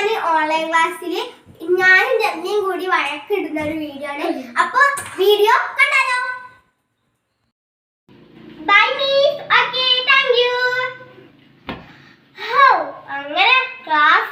അപ്പൊ ഓൺലൈൻ ക്ലാസ്സിൽ ഞാനും രമ്യയും കൂടി വഴക്കിടുന്ന ഒരു വീഡിയോ ആണ്. അപ്പൊ വീഡിയോ കണ്ടാലോ ബൈ ഓക്കേ അങ്ങനെ ക്ലാസ്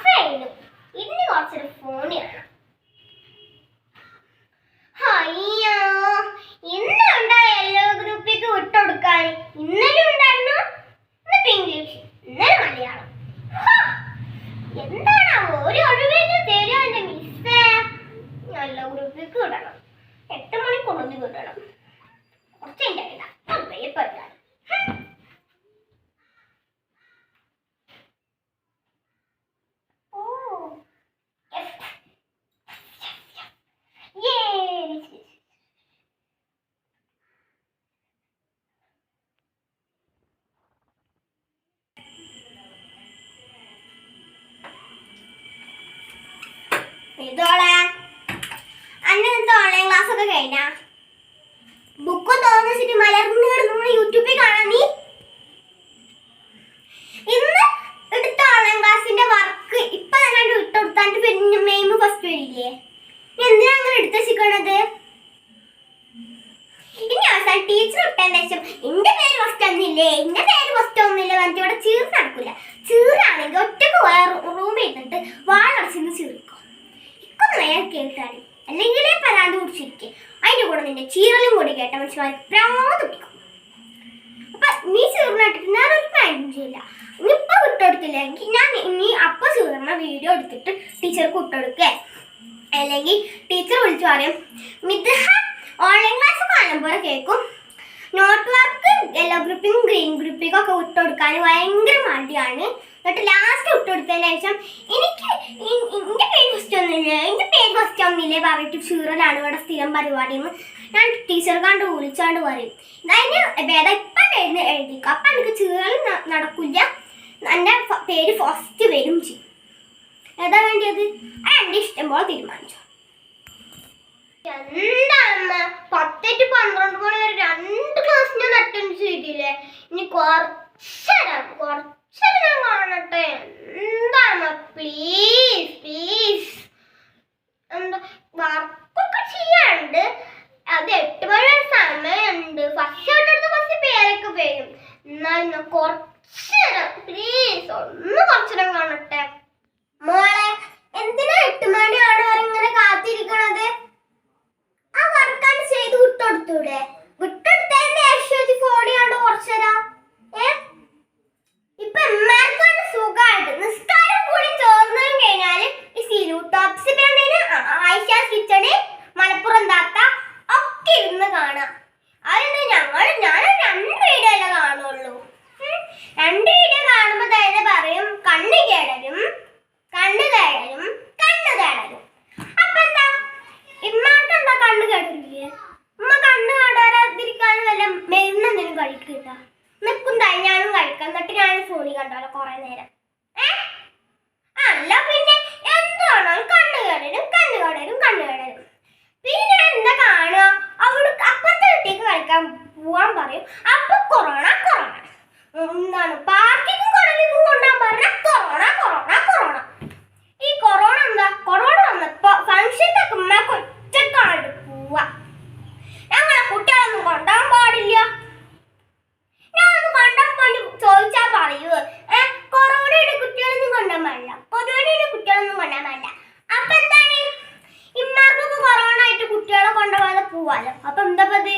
ഒരു ഒഴിവേക്ക് തരുമോ എന്റെ മിസ്സേ? യെല്ലോ ഗ്രൂപ്പിക്ക് വിടണം. എട്ട് മണിക്കുള്ളിൽ വിടണം. കുറച്ച് കഴിഞ്ഞാൽ വേപ്പറ്റാണ് ഇതോളെ. അന്നത്തെ ഓൺലൈൻ ക്ലാസ് ഒക്കെ കഴിഞ്ഞ? ബുക്ക് തോന്നിച്ചിട്ട് മലർന്നു കിടന്നു യൂട്യൂബിൽ കാണാൻ നീ. ഇന്ന് എടുത്ത ഓൺലൈൻ ക്ലാസ്സിന്റെ വർക്ക് ഇപ്പൊ തന്നെ വിട്ടുകൊടുത്താണ്ട് പിന്നെ മെയിം ഫസ്റ്റ് വരില്ലേ? എന്തിനാ അങ്ങനെ എടുത്ത് വെച്ചിക്കണത് ഇനി അവസാനം ടീച്ചർ വിട്ടതിന് ശേഷം എന്റെ പേര് ഫസ്റ്റ് ഒന്നില്ലേ എന്റെ പേര് ഫസ്റ്റ് ഒന്നില്ല പറഞ്ഞിട്ട് ഇവിടെ ചീർ നടക്കൂല. ചീറാണെങ്കിൽ ഒറ്റയ്ക്ക് റൂമിൽ ഇരുന്നിട്ട് വാളടച്ചിന്ന് ചീറിക്കോ. ഇക്കൊന്ന് കേട്ടാലും അല്ലെങ്കിൽ പരാതി കുടിച്ചിരിക്കെ അതിന്റെ കൂടെ നിന്റെ ചീറലും കൂടി കേട്ട മനുഷ്യന്മാർക്ക് പ്രാന്ത് പിടിക്കും. അപ്പൊ നീ ചീറിനാട്ടിട്ട് ഞാൻ ഒരു കാര്യം ചെയ്യില്ല. നീ ഇപ്പൊ വിട്ടെടുത്തില്ലെങ്കിൽ ഞാൻ ഇനി അപ്പൊ ചീറുന്ന വീഡിയോ എടുത്തിട്ട് ടീച്ചർക്ക് വിട്ടെടുക്കേ അല്ലെങ്കിൽ ടീച്ചർ വിളിച്ചു പറയും മിഥുഹ ഓൺലൈൻ ക്ലാസ് കാണുമ്പോൾ കേൾക്കും. നോട്ട് വർക്ക് യെല്ലോ ഗ്രൂപ്പിനും ഗ്രീൻ ഗ്രൂപ്പിനും ഒക്കെ വിട്ടുകൊടുക്കാൻ ഭയങ്കര മടിയാണ്. എന്നിട്ട് ലാസ്റ്റ് വിട്ടുകൊടുത്തതിന് ശേഷം എനിക്ക് എന്റെ ഇന്റെ പേര് ഫസ്റ്റ് ഒന്നുമില്ല എന്റെ പേര് ഒന്നുമില്ലേ പറഞ്ഞിട്ട് ക്ഷീറലാണ് ഇവിടെ സ്ഥിരം പരിപാടി എന്ന് ഞാൻ ടീച്ചർ കണ്ട് വിളിച്ചാണ്ട് പറയും. അതിന് ഭേദം ഇപ്പം എഴുതി എഴുതിക്കും. അപ്പം എനിക്ക് ചീറൽ നടക്കില്ല. എന്റെ പേര് ഫസ്റ്റ് വരും ചെയ്യും. ഏതാ വേണ്ടിയത്? അത് എന്റെ ഇഷ്ടം പോലെ തീരുമാനിച്ചു. എന്താമ്മ? പത്തേറ്റ് പന്ത്രണ്ട് മണി വരെ രണ്ട് ക്ലാസ് ഞാൻ അറ്റൻഡ് ചെയ്തില്ലേ? ഇനി കുറച്ചേരം കുറച്ചേരം ഞാൻ കാണട്ടെ. എന്താമ്മ? പ്ലീസ് പ്ലീസ് പോവാലോ. അപ്പൊ എന്താ പതി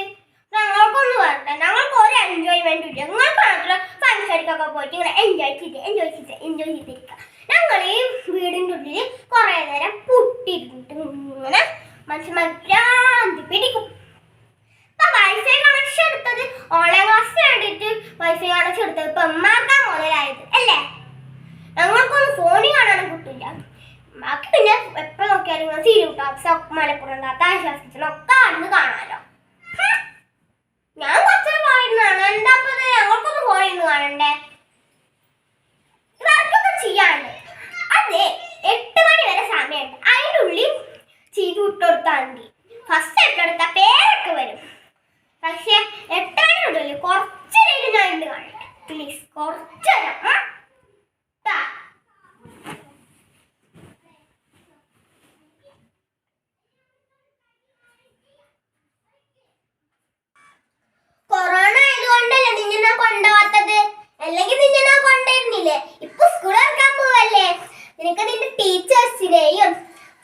ഞങ്ങൾക്കൊന്നും വേണ്ട. ഞങ്ങൾക്ക് ഒരു എൻജോയ്മെന്റ് ഇല്ല. നിങ്ങൾക്ക് മാത്രം ഫംഗ്ഷനിക്കൊക്കെ പോയിട്ട് ഇങ്ങനെ എൻജോയ് ചെയ്ത് എൻജോയ് ചെയ്ത് എൻജോയ് ചെയ്തിരിക്കാം. ഞങ്ങൾ ഈ വീടിന്റെ ഉള്ളിൽ കുറേ നേരം പുട്ടിരുന്നിട്ട് ഇങ്ങനെ മനസ്സിൽ ഭ്രാന്തി പിടിക്കും. ഇപ്പൊ വൈഫൈ കണക്ഷൻ എടുത്തത് ഓൺലൈൻ ക്ലാസ് വേണ്ടിയിട്ട് വൈഫൈ കണക്ഷൻ എടുത്തത് ഇപ്പൊ ഉമ്മാക്കാൻ മുതലായത് അല്ലേ? ഞങ്ങൾക്കൊന്നും ഫോണിൽ കാണാനും കിട്ടില്ല ബാക്കി പിന്നെ എപ്പോ നോക്കിയാലും സീരിയൽ ടോപ്സ് മലപ്പുറം താത്ത ആശ്വാസിച്ചൻ ഒക്കെ അന്ന് കാണാലോ. ഞാൻ കുറച്ചൊരു ഫോണിരുന്നാണ് എന്താ ഇപ്പൊ ഞങ്ങൾക്കൊന്ന് ഞങ്ങൾക്കൊന്നും കാണണ്ടേ? വർക്കൊക്കെ ചെയ്യാണ്ട്. അതെ എട്ട് മണി വരെ സമയമുണ്ട്. അതിന്റെ ഉള്ളിൽ ചെയ്ത് വിട്ടുകൊടുത്താൽ മതി ഫസ്റ്റ് ഇട്ടെടുത്ത പേരൊക്കെ വരും പക്ഷെ എട്ട് മണിയുണ്ടല്ലോ കുറച്ച് നേരം ഞാൻ ഇന്ന് കാണട്ടെ പ്ലീസ് കുറച്ച് നേരം ആ? ട്ടാ.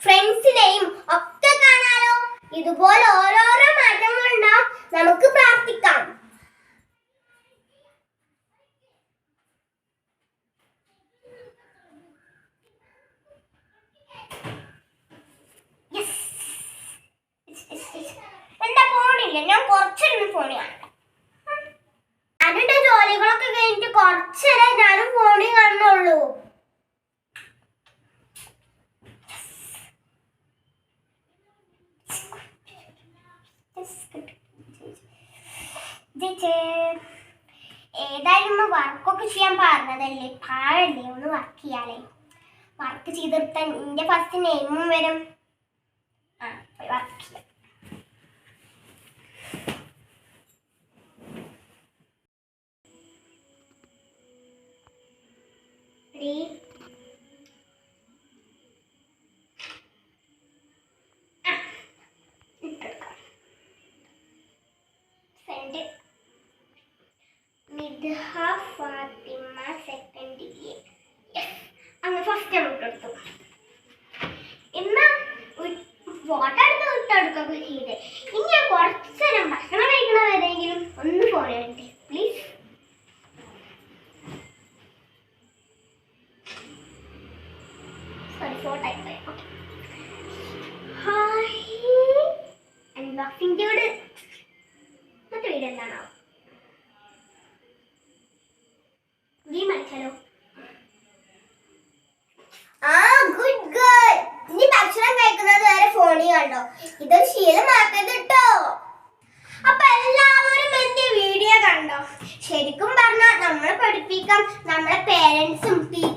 ഫ്രണ്ട്സിനെയും ഒക്കെ കാണാലോ ഇതുപോലെ ഓരോരോ മാറ്റങ്ങളുണ്ടാവും നമുക്ക് പ്രാർത്ഥിക്കാം. Yes. എന്താ ഫോണില്ല ഞാൻ കുറച്ചിരുന്ന് ഫോണ് കാണട്ടെ. അതിന്റെ ജോലികളൊക്കെ കഴിഞ്ഞിട്ട് കുറച്ചേരം ഞാനും ഫോണിൽ കാണുന്നുള്ളൂ. ഏതായാലും വർക്കൊക്കെ ചെയ്യാൻ പറഞ്ഞതല്ലേ? പാടല്ലേ ഒന്ന് വർക്ക് ചെയ്യാലേ വർക്ക് ചെയ്തെടുത്താൽ എന്റെ ഫസ്റ്റ് നെയിമും വരും. ആ പോയി വർക്ക് ചെയ്യാം. Ready? ഇട്ടെടുക്കാം. ഫാത്തിമ സെക്കൻഡ് ഇയർ ഫസ്റ്റ് നമ്മൾ എടുത്തു. ഫോട്ടോ എടുത്ത് ഇട്ടെടുക്കൊക്കെ ചെയ്ത് ഇനി ഞാൻ കുറച്ച് നേരം ഭക്ഷണം കഴിക്കണ ഒന്ന് ഫോൺ പ്ലീസ് സോറി ഫോട്ടോ ആയിപ്പോയി ഹായ് അൺബോക്സിംഗ് കൂടെ ഇന്നത്തെ വീഡിയോ എന്താണോ ഗെയിം കളിച്ചാലോ ആ ഗുഡ് ഗേൾ ഇനി ഭക്ഷണം കഴിക്കുന്നത് വരെ ഫോണിൽ കണ്ടോ ഇതൊരു ശീലമാക്കരുത് കേട്ടോ അപ്പൊ എല്ലാവരും എന്റെ വീഡിയോ കണ്ടോ പറഞ്ഞാൽ നമ്മളെ പേരൻസും ടീച്ചേഴ്സും